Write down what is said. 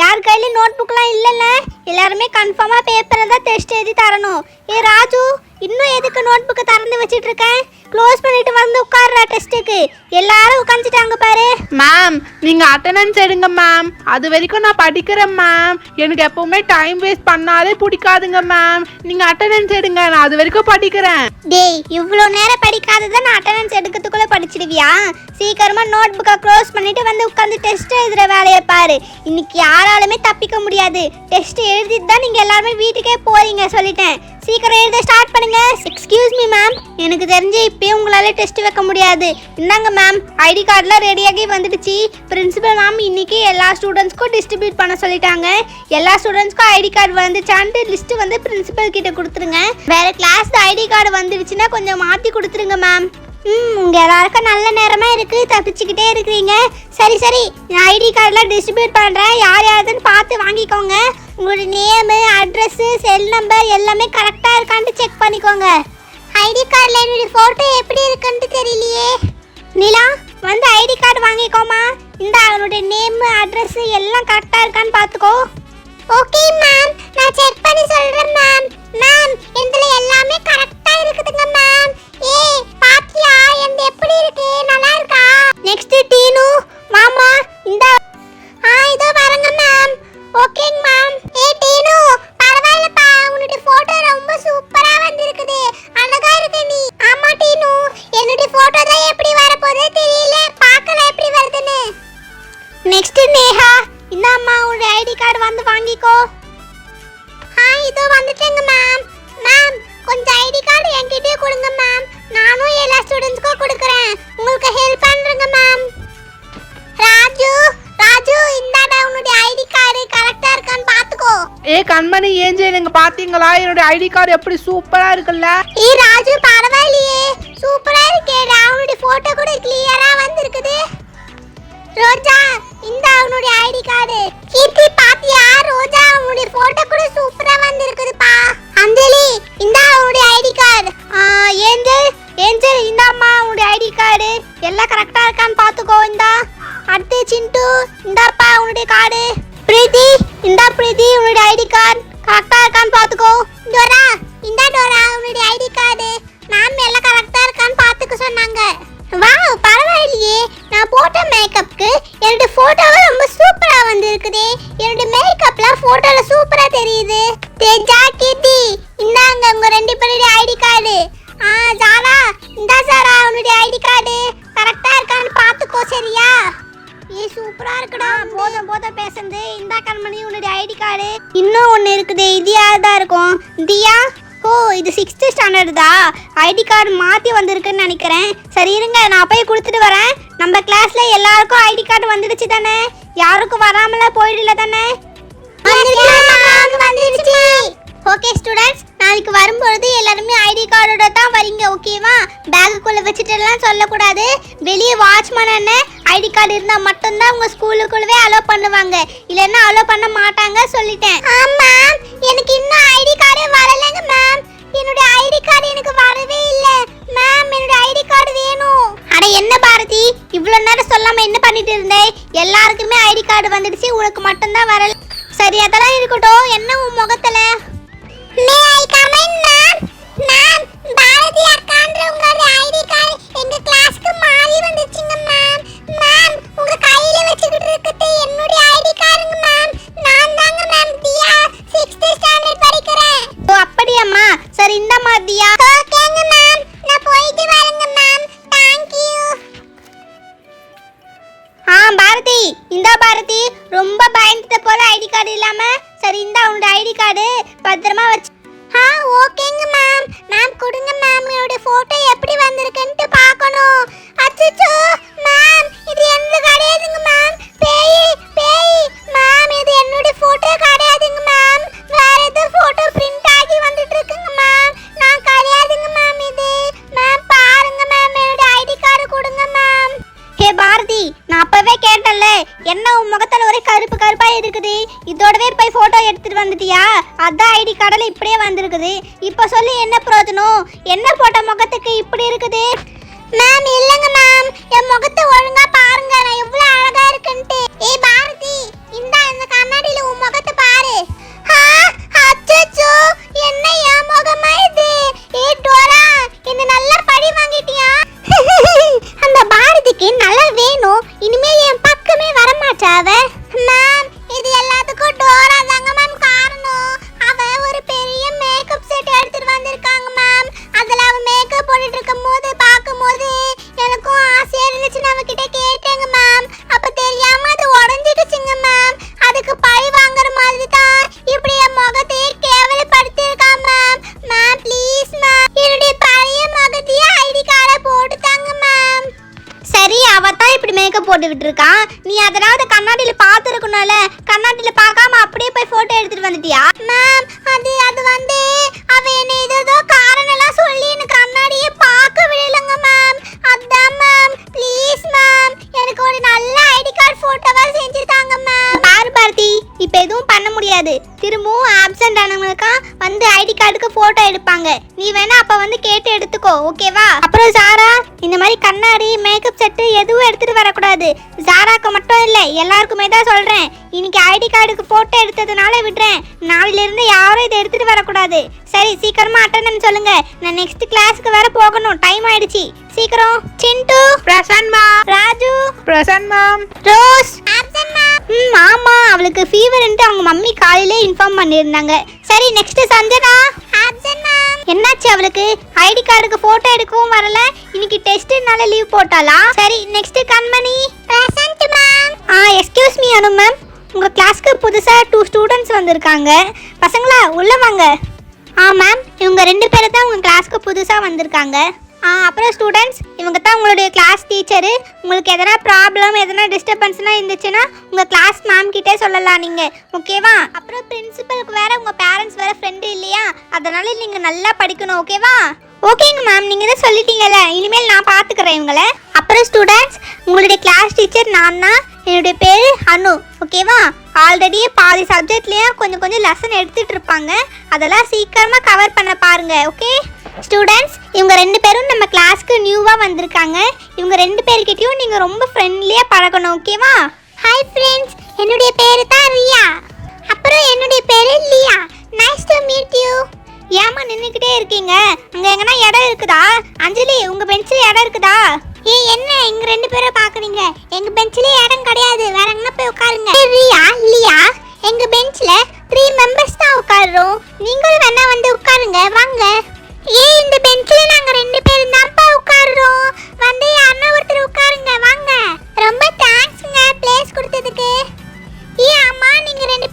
யார் கையிலயும் நோட் புக்லாம் இல்லைல்ல? எல்லாருமே கன்ஃபார்மா பேப்பரில் தான் டெஸ்ட் எழுதி தரணும். ஏ ராஜு இன்னும் எதுக்கு நோட் புக்கை திறந்து வச்சிட்டு இருக்கேன்? க்ளோஸ் பண்ணிட்டு வந்து உட்கார்றா டெஸ்ட்டுக்கு. எல்லாரும் உட்காந்துட்டாங்க பாரு. மேம் நீங்க அட்டெண்டன்ஸ் எடுங்க மேம் அது வரைக்கும் நான் படிக்கிறேன் மேம் எனக்கு எப்பவுமே டைம் வேஸ்ட் பண்ணாலே பிடிக்காதுங்க மேம் நீங்க அட்டெண்டன்ஸ் எடுங்க நான் அது வரைக்கும் படிக்கிறேன். டேய் இவ்வளோ நேரம் படிக்காததை நான் அட்டெண்டன்ஸ் எடுக்கிறதுக்குள்ள படிச்சிடுவியா? சீக்கிரமா நோட் புக்கை க்ளோஸ் பண்ணிட்டு வந்து உட்காந்து டெஸ்ட் எழுதுற வேலையை பாரு. இன்னைக்கு யாராலுமே தப்பிக்க முடியாது. டெஸ்ட் எழுதிட்டு தான் நீங்க எல்லாருமே வீட்டுக்கே போறீங்க சொல்லிட்டேன். சீக்கிரம் எழுத ஸ்டார்ட் பண்ணுங்க. எக்ஸ்கியூஸ் மீ மேம் எனக்கு தெரிஞ்சு இப்பயே உங்களால் டெஸ்ட் வைக்க முடியாது. இந்தாங்க மேம் ஐடி கார்டெலாம் ரெடியாகி வந்துடுச்சு. பிரின்சிபல் மேம் இன்னைக்கு எல்லா ஸ்டூடெண்ட்ஸ்க்கும் டிஸ்ட்ரிபியூட் பண்ண சொல்லிட்டாங்க. எல்லா ஸ்டூடெண்ட்ஸ்க்கும் ஐடி கார்டு வந்துச்சான்ட்டு லிஸ்ட்டு வந்து பிரின்சிபல் கிட்ட கொடுத்துருங்க. வேறு கிளாஸ் ஐடி கார்டு வந்துடுச்சுன்னா கொஞ்சம் மாற்றி கொடுத்துருங்க மேம் ம் உங்கள் எல்லாருக்கும் நல்ல நேரமாக இருக்குது தப்பிச்சுக்கிட்டே இருக்கிறீங்க. சரி சரி நான் ஐடி கார்டெலாம் டிஸ்ட்ரிபியூட் பண்ணுறேன் யார் யாருதுன்னு பார்த்து வாங்கிக்கோங்க. உங்களோட நேமு அட்ரஸ்ஸு செல் நம்பர் எல்லாமே கரெக்டாக இருக்கான்ட்டு செக் பண்ணிக்கோங்க. ஐடி கார்டில் என்னுடைய ஃபோட்டோ எப்படி இருக்குன்னு தெரியலையே. நிலா வந்து ஐடி கார்டு வாங்கிக்கோமா. இந்த அவனுடைய நேம் அட்ரஸ் எல்லாம் கரெக்டாக இருக்கான்னு பார்த்துக்கோ. ஓகே மேம் நான் செக் பண்ணி சொல்கிறேன் மேம் மேம் இதுல கண்மணி ஏஞ்சே நீங்க பாத்தீங்களா? என்னோட ஐடி கார்டு எப்படி சூப்பரா இருக்குல்ல? ஏ ராஜு பரவாயில்லையே. சூப்பரா இருக்கேடா அவனுடைய போட்டோ கூட கிளியரா வந்திருக்குது. ரோஜா இந்த அவனுடைய ஐடி கார்டு. கீர்த்தி பாத்தியா? ரோஜா அவனுடைய போட்டோ கூட சூப்பரா வந்திருக்குதுப்பா. அஞ்சலி இந்த அவனுடைய ஐடி கார்டு. ஏஞ்சல் ஏஞ்சல் இந்தாம்மா அம்மா ஐடி கார்டு. எல்லாம் கரெக்டா இருக்கான்னு பாத்துக்கோ இந்தா. அடுத்து சிண்டு இந்தாப்பா உன்னுடைய கார்டு. பிரீத்தி இந்தா பிரீத்தி உன்னுடைய ஐடி கார்டு கரெக்டா இருக்கான்னு பாத்துக்கோ டோரா இந்தா டோரா உன்னுடைய ஐடி கார்டு. மேம் எல்லாம் கரெக்டா இருக்கான்னு பாத்துக்க சொன்னாங்க. வாவ் பரவாயில்லையே. நான் போட்ட மேக்கப்புக்கு என்னோட போட்டோவை ரொம்ப சூப்பரா வந்திருக்குதே. என்னோட மேக்கப்லாம் போட்டோல சூப்பரா தெரியுது. தேஜா கீர்த்தி இந்தாங்க உங்க ரெண்டு பேருடைய ஐடி கார்டு. ஆ ஜாரா இந்தா சாரா உன்னுடைய ஐடி கார்டு கரெக்டா இருக்கான்னு பாத்துக்கோ சரியா? ஏ சூப்பரா இருக்குடா. போதும் போதும் பேசுறது இந்தா கண்மணி உன்னுடைய ஐடி கார்டு. இன்னும் ஒன்று இருக்குது. இது தான் இருக்கும்? தியா ஓ இது சிக்ஸ்த்து ஸ்டாண்டர்டு தான் ஐடி கார்டு மாற்றி வந்திருக்குன்னு நினைக்கிறேன். சரி இருங்க நான் போய் கொடுத்துட்டு வரேன். நம்ம கிளாஸ்ல எல்லாருக்கும் ஐடி கார்டு வந்துடுச்சு தானே? யாருக்கும் வராமல போயிடல தானே? ஓகே ஸ்டூடெண்ட்ஸ் நாளைக்கு வரும்பொழுது எல்லாருமே ஐடி கார்டோட தான் வரீங்க ஓகேவா பேக்குக்குள்ளே வச்சுட்டுலாம் சொல்லக்கூடாது. வெளியே வாட்ச்மேன் அண்ணன் ஐடி கார்டு இருந்தால் மட்டும்தான் உங்கள் ஸ்கூலுக்குள்ளவே அலோ பண்ணுவாங்க. இல்லைன்னா அலோ பண்ண மாட்டாங்க சொல்லிட்டேன். ஆமாம் எனக்கு இன்னும் ஐடி கார்டே வரலைங்க மேம் என்னுடைய ஐடி கார்டு எனக்கு வரவே இல்லை. மேம் என்னோட ஐடி கார்டு வேணும். அட என்ன பாரதி? இவ்வளோ நேரம் சொல்லாமல் என்ன பண்ணிட்டு இருந்தேன்? எல்லாருக்குமே ஐடி கார்டு வந்துடுச்சு உனக்கு மட்டும்தான் வரல. சரி அதெல்லாம் இருக்கட்டும். என்ன உன் முகத்தில்? May I come in ma'am ma'am Bharathi அக்கான்ற உங்களோட ஐடி கார்டு எங்க கிளாஸ்க்கு மாறி வந்துச்சுங்க மேம் மேம் உங்க கையில வச்சுக்கிட்டு என்னுடைய ஐடி கார்டுங்க மேம் சரி இந்தா உன்னோட ஐடி கார்டு பத்திரமா வச்சு ஆ ஓகேங்க மேம். மேம் கொடுங்க மேம். என்னோட போட்டோ எப்படி வந்திருக்குன்ட்டு பார்க்கணும். அச்சச்சோ மேம் இது என்னது கிடையாதுங்க மேம்? பேய் பேய் மேம் இது என்னோட போட்டோ கிடையாதுங்க மேம் கடலை இப்படியே வந்திருக்குது. இப்போ சொல்லி என்ன பிரோஜனம்? என்ன போட்ட முகத்துக்கு இப்படி இருக்குது? மேம் இல்லைங்க மேம் என் முகத்தை ஒழுங்கா பாருங்க. நான் எவ்வளோ அழகா இருக்குன்ட்டு. ஏய் பாரதி இந்த இந்த கண்ணாடியில உன் முகத்தை பாரு. அச்சோ என்ன விளையாடிட்டு இருக்கும் போது பார்க்கும்போது எனக்கும் ஆசையா இருந்துச்சு. நம்ம கிட்ட கேட்டேங்க மேம் அப்ப தெரியாம அது உடஞ்சிடுச்சுங்க மேம் அதுக்கு பழி வாங்குற மாதிரி தான் இப்படி என் முகத்தையே கேவலப்படுத்தியிருக்கா மேம் மேம் ப்ளீஸ் மேம் என்னுடைய பழைய முகத்தையே ஐடி கார்டை போட்டு மேம் சரி அவ தான் இப்படி மேக்கப் போட்டுக்கிட்டு இருக்கான் நீ அதனால கண்ணாடியில பாத்துருக்கணும்ல கண்ணாடியில பார்க்காம அப்படியே போய் போட்டோ எடுத்துட்டு வந்துட்டியா? மேம் அது அது வந்து அவ என்ன ஏதோ இந்த மாதிரி கண்ணாடி மேக்கப் செட்டு எதுவும் எடுத்துட்டு வரக்கூடாது. ஜாராக்கு மட்டும் இல்ல எல்லாருக்குமே தான் சொல்றேன். இன்னைக்கு ஐடி கார்டுக்கு போட்டோ எடுத்ததுனால விடுறேன். நாளையில இருந்து யாரும் இதை எடுத்துட்டு வரக்கூடாது. சரி சீக்கிரமா அட்டெண்டன்ஸ் சொல்லுங்க. நான் நெக்ஸ்ட் கிளாஸ்க்கு வேற போகணும். டைம் ஆயிடுச்சு. சீக்கிரம். Sindu. Present ma'am Raju. Present ma'am Rose. ம் ஆமா. அவளுக்கு ஃபீவர்ன்ட்டு அவங்க மம்மி காலையிலே இன்ஃபார்ம் பண்ணியிருந்தாங்க. சரி நெக்ஸ்ட் சஞ்சனா. என்னாச்சு அவளுக்கு? ஐடி கார்டுக்கு போட்டோ எடுக்கவும் வரல. இன்னைக்கு டெஸ்ட்னால லீவ் போட்டாளா? சரி நெக்ஸ்ட் கண்மணி. பிரசன்ட் மேம் ஆ எக்ஸ்கியூஸ் மீ அனு மேம் உங்க கிளாஸ்க்கு புதுசா டூ ஸ்டூடெண்ட்ஸ் வந்திருக்காங்க. பசங்களா உள்ள வாங்க. ஆ மேம் இவங்க ரெண்டு பேரும் தான் உங்க கிளாஸ்க்கு புதுசா வந்திருக்காங்க. அப்புறம் ஸ்டூடெண்ட்ஸ் இவங்க தான் உங்களுடைய கிளாஸ் டீச்சரு உங்களுக்கு எதனா ப்ராப்ளம் எதனா டிஸ்டர்பன்ஸ்லாம் இருந்துச்சுன்னா உங்கள் கிளாஸ் மேம் கிட்டே சொல்லலாம் நீங்கள் ஓகேவா அப்புறம் பிரின்சிபலுக்கு வேறு உங்கள் பேரண்ட்ஸ் வேறு ஃப்ரெண்டு இல்லையா? அதனால நீங்கள் நல்லா படிக்கணும் ஓகேவா ஓகேங்க மேம் நீங்கள் தான் சொல்லிட்டீங்கல்ல. இனிமேல் நான் பார்த்துக்கிறேன் இவங்களை. அப்புறம் ஸ்டூடெண்ட்ஸ் உங்களுடைய கிளாஸ் டீச்சர் நான் தான் என்னுடைய பேர் அனு ஓகேவா ஆல்ரெடியே பாதி சப்ஜெக்ட்லேயும் கொஞ்சம் கொஞ்சம் லெசன் எடுத்துகிட்டு இருப்பாங்க. அதெல்லாம் சீக்கிரமாக கவர் பண்ண பாருங்கள் ஓகே ஸ்டூடெண்ட்ஸ் இவங்க ரெண்டு பேரும் நம்ம கிளாஸ்க்கு நியூவாக வந்திருக்காங்க. இவங்க ரெண்டு பேர்கிட்டையும் நீங்கள் ரொம்ப ஃப்ரெண்ட்லியாக பழகணும் ஓகேவா ஹாய் ஃப்ரெண்ட்ஸ் என்னுடைய பேர் தான் ரியா. அப்புறம் என்னுடைய பேர் Liya. Nice to meet you ஏமா நின்றுக்கிட்டே இருக்கீங்க? அங்கே எங்கன்னா இடம் இருக்குதா? அஞ்சலி உங்கள் பெஞ்சில் இடம் இருக்குதா? ஏ என்ன? இங்க ரெண்டு பேரும் பாக்குறீங்க எங்க பெஞ்சில் இடம் கிடையாது. வேற எங்கனா போய் உட்காருங்க. ரியா லியா எங்க பெஞ்ச்ல த்ரீ மெம்பர்ஸ் தான் உட்காருறோம். நீங்களும் வேணா வந்து உட்காருங்க. வாங்க. ஏய் இந்த பெஞ்ச்ல நாங்க ரெண்டு பேரும் தான்ப்பா உட்காருறோம். வந்து யாருன்னா ஒருத்தர் உட்காருங்க வாங்க. ரொம்ப தேங்க்ஸ்ங்க பிளேஸ் கொடுத்ததுக்கு. ஏ அம்மா நீங்க ரெண்டு